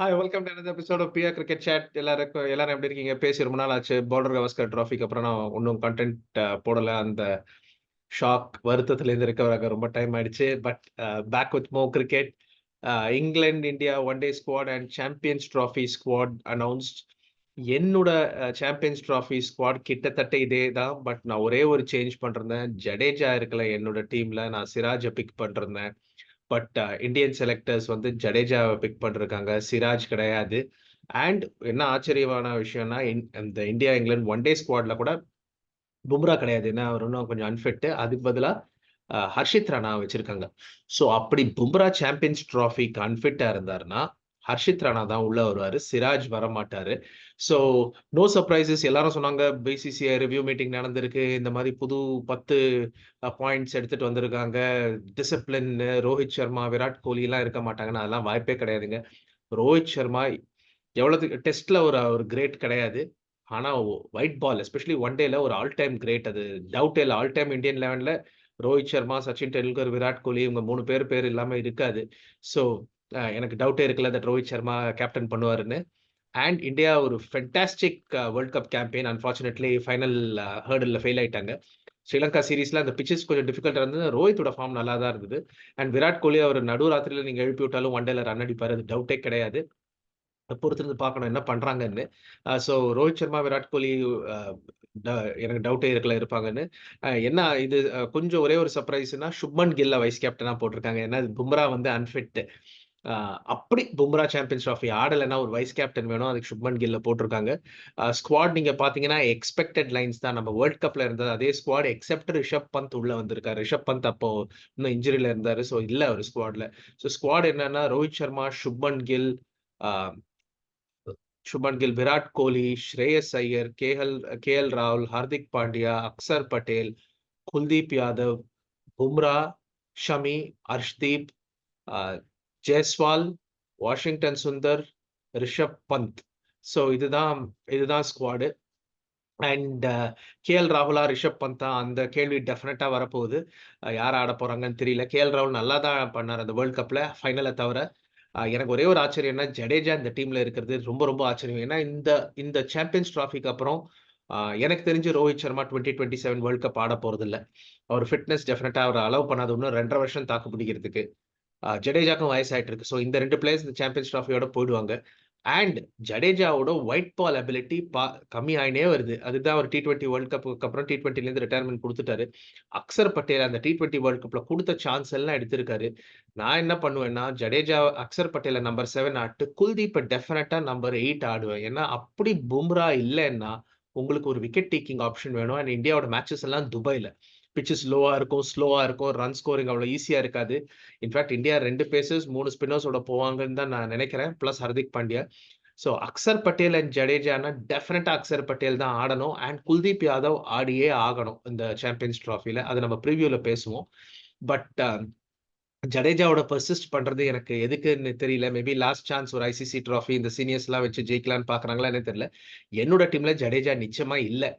Hi welcome to another episode of Pia cricket chat எல்லாருக்கும் எல்லாரும் எப்படி இருக்கீங்க? பேசி ரொம்ப நாள் ஆச்சு. பார்டர் கவாஸ்கர் ட்ராஃபிக்கு அப்புறம் நான் ஒன்றும் கண்டென்ட் போடல. அந்த ஷாக் வருத்தத்துலேருந்து ரெக்கவர் ஆக ரொம்ப டைம் ஆயிடுச்சு. But back with more cricket England India one day squad and Champions Trophy squad announced என்னோட சாம்பியன்ஸ் ட்ராஃபி ஸ்குவாட் கிட்டத்தட்ட இதே தான் பட் நான் ஒரே ஒரு சேஞ்ச் பண்ணிருந்தேன். ஜடேஜா இருக்கல என்னோட டீம்ல நான் சிராஜை பிக் பண்ணிருந்தேன். பட் இந்தியன் செலக்டர்ஸ் வந்து ஜடேஜாவை பிக் பண்ணிருக்காங்க. சிராஜ் கிடையாது. அண்ட் என்ன ஆச்சரியமான விஷயம்னா இந்த இந்தியா இங்கிலாந்து ஒன் டே ஸ்குவாட்ல கூட பும்ரா கிடையாது. ஏன்னா அவர் இன்னும் கொஞ்சம் அன்ஃபிட்டு அதுக்கு பதிலாக ஹர்ஷித் ராணா வச்சிருக்காங்க. ஸோ அப்படி பும்ரா சாம்பியன்ஸ் ட்ராஃபிக்கு அன்ஃபிட்டாக இருந்தாருன்னா ஹர்ஷித் ராணா தான் உள்ள வருவார். சிராஜ் வரமாட்டாரு. ஸோ நோ சர்ப்ரைசஸ் எல்லாரும் சொன்னாங்க பிசிசிஐ ரிவ்யூ மீட்டிங் நடந்திருக்கு. இந்த மாதிரி புது பத்து பாயிண்ட்ஸ் எடுத்துட்டு வந்திருக்காங்க. டிசிப்ளின் ரோஹித் சர்மா விராட் கோலி எல்லாம் இருக்க மாட்டாங்கன்னு அதெல்லாம் வாய்ப்பே கிடையாதுங்க. ரோஹித் சர்மா எவ்வளோத்துக்கு டெஸ்ட்ல ஒரு ஒரு கிரேட் கிடையாது. ஆனால் ஒயிட் பால் எஸ்பெஷலி ஒன் டேல ஒரு ஆல் டைம் கிரேட் அது. டவுட் இல்லை ஆல் டைம் இந்தியன் லெவனில் ரோஹித் சர்மா சச்சின் டெண்டுல்கர் விராட் கோலி இவங்க மூணு பேர் பேர் இல்லாமல் இருக்காது. ஸோ எனக்கு டவுட்டே இருக்குல்ல தட் ரோஹித் சர்மா கேப்டன் பண்ணுவாருன்னு. அண்ட் இந்தியா ஒரு fantastic world cup campaign unfortunately final hurdle fail ஆயிட்டாங்க. ஸ்ரீலங்கா சீரீஸ்ல அந்த பிச்சஸ் கொஞ்சம் டிஃபிகல்ட்டாக இருந்தது. ரோஹித்தோட ஃபார்ம் நல்லா தான் இருந்தது. அண்ட் விராட் கோலி அவர் நடு ராத்திரியில் நீங்கள் எழுப்பி விட்டாலும் ஒன் டேல ரன் அடிப்பார். அது டவுட்டே கிடையாது. பொறுத்திருந்து பார்க்கணும் என்ன பண்ணுறாங்கன்னு ஸோ ரோஹித் சர்மா விராட் கோலி எனக்கு டவுட்டே இருக்கல இருப்பாங்கன்னு. என்ன இது கொஞ்சம் ஒரே ஒரு சர்ப்ரைஸ்னா சுப்மன் கில்ல வைஸ் கேப்டனாக போட்டிருக்காங்க. ஏன்னா பும்ரா வந்து அன்ஃபிட் அப்படி பும்ரா சாம்பியன்ஸ் ட்ராஃபி ஆடலைன்னா ஒரு வைஸ் கேப்டன் வேணும். அதுக்கு சுப்மன் கில்ல போட்டிருக்காங்க. ஸ்குவாட் நீங்க பாத்தீங்கன்னா எக்ஸ்பெக்டட் லைன்ஸ் தான். நம்ம வேர்ல்ட் கப்ல இருந்தது அதே ஸ்குவாட் எக்ஸப்ட் ரிஷப் பந்த் உள்ள வந்திருக்காரு. ரிஷப் பந்த் அப்போ இன்னும் இன்ஜுரியில இருந்தாரு. ஸோ இல்ல ஒரு ஸ்குவாட்ல ஸோ ஸ்குவாட் என்னன்னா Rohit Sharma Shubman Gill Shubman Gill Virat Kohli Shreyas Iyer KL K L ராகுல் ஹார்திக் பாண்டியா அக்சர் பட்டேல் குல்தீப் யாதவ் பும்ரா ஷமி ஹர்ஷ்தீப் ஜெய்ஸ்வால் வாஷிங்டன் சுந்தர் ரிஷப் பந்த். ஸோ இதுதான் இதுதான் ஸ்குவாடு அண்ட் கே எல் ராகுலா ரிஷப் பந்தா அந்த கேள்வி டெஃபினட்டாக வரப்போகுது. யார் ஆட போகிறாங்கன்னு தெரியல. கே எல் ராகுல் நல்லா தான் பண்ணார் அந்த வேர்ல்ட் கப்பில் ஃபைனலை தவிர. எனக்கு ஒரே ஒரு ஆச்சரியம்னா ஜடேஜா இந்த டீமில் இருக்கிறது ரொம்ப ரொம்ப ஆச்சரியம். ஏன்னா இந்த இந்த சாம்பியன்ஸ் ட்ராஃபிக்கு அப்புறம் எனக்கு தெரிஞ்சு Rohit Sharma twenty twenty seven world cup ஆட போறது இல்லை அவர் ஃபிட்னஸ் டெஃபினட்டாக அவர் அலோவ் பண்ணாது. ஒன்று ரெண்டரை வருஷம் தாக்கு பிடிக்கிறதுக்கு. ஜடேஜாக்கும் வயசாயிட்டு இருக்கு ஸோ இந்த ரெண்டு பிளேயர்ஸ் இந்த சாம்பியன்ஸ் ட்ராஃபியோட போயிடுவாங்க. அண்ட் ஜடேஜாவோட ஒயிட் பால் அபிலிட்டி பா கம்மி ஆயினே வருது. அதுதான் ஒரு டி டுவெண்ட்டி வேர்ல்ட் கப்புக்கு அப்புறம் டி டுவெண்ட்டிலேருந்து ரிட்டையர்மெண்ட் கொடுத்துட்டாரு. அக்சர் பட்டேல் அந்த டி டுவெண்ட்டி வேர்ல்ட் கப்பில் கொடுத்த சான்ஸ் எல்லாம் எடுத்திருக்காரு. நான் என்ன பண்ணுவேன்னா ஜடேஜா அக்சர் பட்டேலை நம்பர் செவன் ஆட்டு குல்தீப்பை டெஃபினட்டாக நம்பர் எயிட் ஆடுவேன். ஏன்னா அப்படி பும்ரா இல்லைன்னா உங்களுக்கு ஒரு விக்கெட் டேக்கிங் ஆப்ஷன் வேணும். அண்ட் இந்தியாவோட மேட்சஸ் எல்லாம் துபாயில். பிச்சஸ் லோவாக இருக்கும் ஸ்லோவாக இருக்கும் ரன் ஸ்கோரிங் அவ்வளோ ஈஸியாக இருக்காது. இன்ஃபேக்ட் இந்தியா ரெண்டு பேசஸ் மூணு ஸ்பின்னர்ஸோட போவாங்கன்னு தான் நான் நினைக்கிறேன் plus Hardik Pandya. So Axar Patel and ஜடேஜானா டெஃபினட்டாக அக்சர் பட்டேல் தான் ஆடணும் அண்ட் குல்தீப் யாதவ் ஆடியே ஆகணும் இந்த சாம்பியன்ஸ் ட்ராஃபியில் அதை நம்ம ப்ரிவியூவில் பேசுவோம். பட் um, ஜடேஜாவோட பர்சிஸ்ட் பண்றது எனக்கு எதுக்குன்னு தெரியல. மேபி லாஸ்ட் சான்ஸ் ஒரு ஐசிசி ட்ராஃபி இந்த சீனியர்ஸ்லாம் வச்சு ஜெயிக்கலான்னு பாக்குறாங்களா என்ன தெரியல. என்னோட டீம்ல ஜடேஜா நிச்சயமா இல்லை.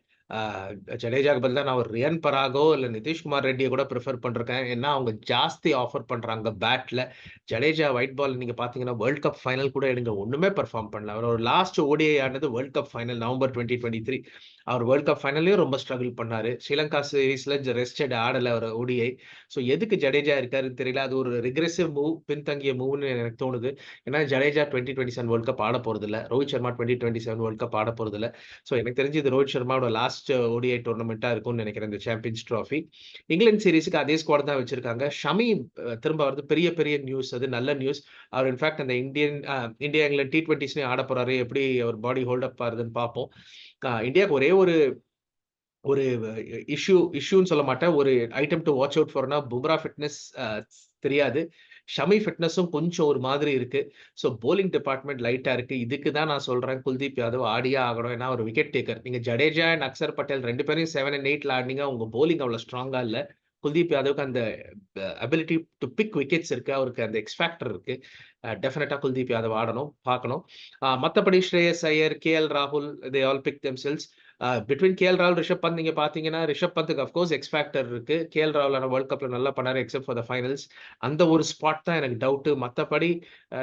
ஜடேஜாக்கு பதிலாக நான் ஒரு ரியன் பராகோ இல்லை நிதிஷ்குமார் ரெட்டியை கூட ப்ரிஃபர் பண்ணிருக்கேன். ஏன்னா அவங்க ஜாஸ்தி ஆஃபர் பண்ணுறாங்க பேட்டில் ஜடேஜா ஒயிட் பால் நீங்கள் பார்த்தீங்கன்னா வேர்ல்ட் கப் ஃபைனல் கூட எடுங்க. ஒன்றுமே பெர்ஃபார்ம் பண்ணல. அவர் ஒரு லாஸ்ட் ஓடிஐ ஆனது World Cup final November twenty twenty three அவர் வேர்ல்ட் கப் ஃபைனல்லையும் ரொம்ப ஸ்ட்ரகிள் பண்ணார். ஸ்ரீலங்கா சீரீஸில் ரெஸ்டட் ஆடல அவர் ஓடிஐ ஸோ எதுக்கு ஜடேஜா இருக்காருன்னு தெரியல. அது ஒரு ரிக்ரெசிவ் மூவ் பின்தங்கிய மூவ்னு எனக்கு தோணுது. ஏன்னா Jadeja twenty twenty seven World Cup ஆட போகிறதில்ல Rohit Sharma twenty twenty seven World Cup ஆட போகிறதில்ல ஸோ எனக்கு தெரிஞ்சு இது ரோஹித் சர்மாவோட லாஸ்ட் ஓடிஐ டோர்னமெண்ட்டா uh, இருக்கும்னு நினைக்கிறேன் இந்த சாம்பியன்ஸ் ட்ராஃபி இங்கிலாந்து சீரீஸுக்கு அதே ஸ்குவாட் தான் வச்சிருக்காங்க. ஷமி uh, திரும்ப வருது பெரிய பெரிய நியூஸ் அது நல்ல நியூஸ் அவர் இன்ஃபேக்ட் அந்த இந்தியன் இந்தியா இங்கிலாந்து டி ட்வெண்ட்டிஸ்லேயும் ஆட போறாரு. எப்படி அவர் பாடி ஹோல்ட் அப் ஆகுதுன்னு பார்ப்போம். இந்தியாவுக்கு ஒரே ஒரு ஒரு இஷ்யூ இஷ்யூன்னு சொல்ல மாட்டேன். ஒரு ஐட்டம் டு வாட்ச் அவுட் ஃபார்னா பும்ரா ஃபிட்னஸ் தெரியாது. ஷமி ஃபிட்னஸும் கொஞ்சம் ஒரு மாதிரி இருக்கு. ஸோ போலிங் டிபார்ட்மெண்ட் லைட்டா இருக்கு. இதுக்கு தான் நான் சொல்றேன். குல்தீப் யாதவ் ஆடியா ஆகணும். ஏன்னா ஒரு விக்கெட் டேக்கர் நீங்க ஜடேஜா அண்ட் அக்சர் பட்டேல் ரெண்டு பேரும் செவன் அண்ட் எயிட்ல ஆடினீங்க. உங்க போலிங் அவ்வளவு ஸ்ட்ராங்கா இல்ல. குல்தீப் யாதவுக்கு அந்த அபிலிட்டி டு பிக் விக்கெட்ஸ் இருக்கு. அவருக்கு அந்த எக்ஸ்பேக்டர் இருக்கு. டெஃபினட்டா குல்தீப் யாதவ் ஆடணும் பார்க்கணும். மற்றபடி ஸ்ரேயஸ் ஐயர் கே எல் ராகுல் they all pick themselves between KL Rahul Rishabh Pant நீங்க பார்த்தீங்கன்னா ரிஷப் பந்துக்கு அஃப்கோர்ஸ் எக்ஸ் ஃபேக்டர் இருக்கு. கேஎல் ராகுல் வேர்ல்ட் கப்பில் நல்லா பண்ணாரு எக்ஸப்ட் ஃபார் த ஃபைனல்ஸ் அந்த ஒரு ஸ்பாட் தான் எனக்கு டவுட்டு மற்றபடி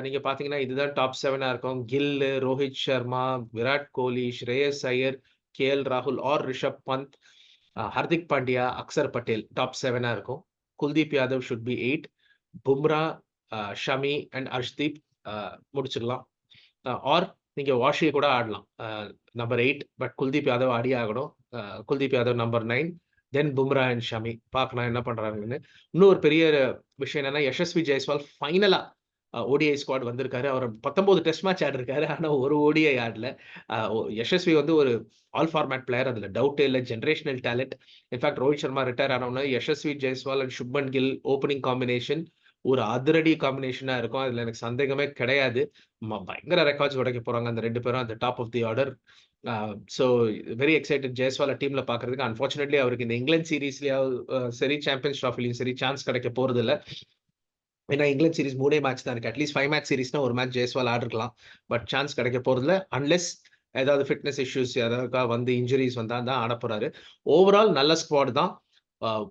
நீங்க பார்த்தீங்கன்னா இதுதான் டாப் செவனாக இருக்கும். கில்லு ரோஹித் சர்மா விராட் கோலி ஸ்ரேயஸ் ஐயர் கேஎல் ராகுல் ஆர் ரிஷப் பந்த் ஹர்திக் பாண்டியா அக்சர் பட்டேல் டாப் செவனா இருக்கும். Kuldeep Yadav should be eight Bumrah Shami and Arshdeep முடிச்சிடலாம். ஆர் நீங்க வாஷியை கூட ஆடலாம். Number eight but Kuldeep Yadav ஆடி ஆகணும். Kuldeep Yadav number nine then Bumrah and Shami. பார்க்கலாம் என்ன பண்றாங்கன்னு. இன்னொரு பெரிய விஷயம் என்னன்னா யஷஸ்வி ஜெய்ஸ்வால் ஃபைனலா ஓடிஐ ஸ்குவாட் வந்திருக்காரு. அவர் பத்தொம்போது டெஸ்ட் மேட்ச் ஆடிருக்காரு. ஆனால் ஒரு ஓடிஐ ஆடல. யஷஸ்வி வந்து ஒரு ஆல் ஃபார்மேட் பிளேயர் அதில் டவுட்டே இல்லை. Generational talent in fact Rohit Sharma retire ஆனவொன்னா Yashasvi Jaiswal and Shubman Gill opening combination ஒரு அதிரடி காம்பினேஷனா இருக்கும். அதில் எனக்கு சந்தேகமே கிடையாது. பயங்கர ரெக்கார்ட்ஸ் உடைக்க போகிறாங்க அந்த ரெண்டு பேரும். அந்த top of the order so very excited ஜெயஸ்வால டீம்ல பாக்குறதுக்கு. அன்பார்ச்சுனேட்லி அவருக்கு இந்த இங்கிலாந்து சீரீஸ்லயாவது சரி சாம்பியன்ஸ் ட்ராஃபிலையும் சரி சான்ஸ் கிடைக்க போறது இல்லை ஏன்னா இங்கிலாந்து சீரிஸ் மூணே மேட்ச் தான் இருக்கு. அட்லீஸ்ட் ஃபைவ் மேட்ச் சீரிஸ்னா ஒரு மேட்ச் ஜெயஸ்வால் ஆடிருக்கலாம். பட் சான்ஸ் கிடைக்க போறதுல அன்லெஸ் ஏதாவது ஃபிட்னஸ் இஷ்யூஸ் ஏதாவது வந்து இன்ஜுரிஸ் வந்தால் தான் ஆட போறாரு. ஓவரால் நல்ல ஸ்குவாட் தான்.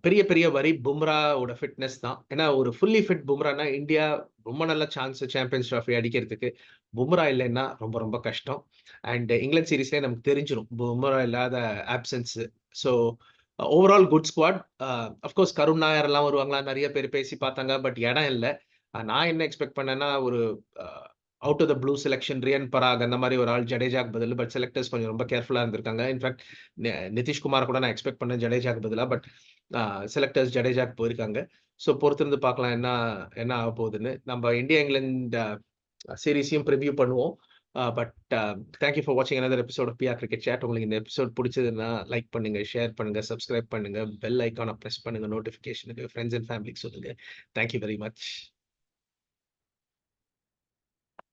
பெரிய பெரிய வரி பும்ராவோட ஃபிட்னஸ் தான். ஏன்னா ஒரு ஃபுல்லி ஃபிட் பும்ரானா இந்தியா ரொம்ப நல்ல சான்ஸ் சாம்பியன்ஸ் ட்ராஃபி அடிக்கிறதுக்கு பும்ரா இல்லைன்னா ரொம்ப ரொம்ப கஷ்டம். அண்ட் இங்கிலாந்து சீரீஸ்லேயே நமக்கு தெரிஞ்சிடும் பும்ரா இல்லாத options so overall good squad of course Karun Nair எல்லாம் வருவாங்களா? நிறைய பேர் பேசி பார்த்தாங்க பட் இடம் இல்லை. நான் என்ன எக்ஸ்பெக்ட் பண்ணேன்னா ஒரு out of the blue selection Riyan Parag அந்த மாதிரி ஒரு ஆள் ஜடேஜாக்கு பதில் பட் செலக்டர்ஸ் கொஞ்சம் ரொம்ப கேர்ஃபுல்லாக இருந்திருக்காங்க. இன்ஃபேக்ட் நிதிஷ்குமார் கூட நான் எக்ஸ்பெக்ட் பண்ணேன் ஜடேஜாக்கு பதிலாக பட் செலக்டர்ஸ் ஜடேஜாக்கு போயிருக்காங்க. ஸோ பொறுத்திருந்து பார்க்கலாம் என்ன என்ன ஆக போகுதுன்னு. நம்ம இந்தியா இங்கிலாந்து சீரீஸையும் ப்ரிவியூ பண்ணுவோம். பட் தேங்க்யூ ஃபார் வாட்சிங் another episode of cricket chat உங்களுக்கு இந்த எபிசோட் பிடிச்சதுன்னா லைக் பண்ணுங்க ஷேர் பண்ணுங்க சப்ஸ்கிரைப் பண்ணுங்க பெல் ஐக்கானை ப்ரெஸ் பண்ணுங்க நோட்டிஃபிகேஷனுக்கு ஃப்ரெண்ட்ஸ் அண்ட் ஃபேமிலிக்கு சொல்லுங்க. Thank you very much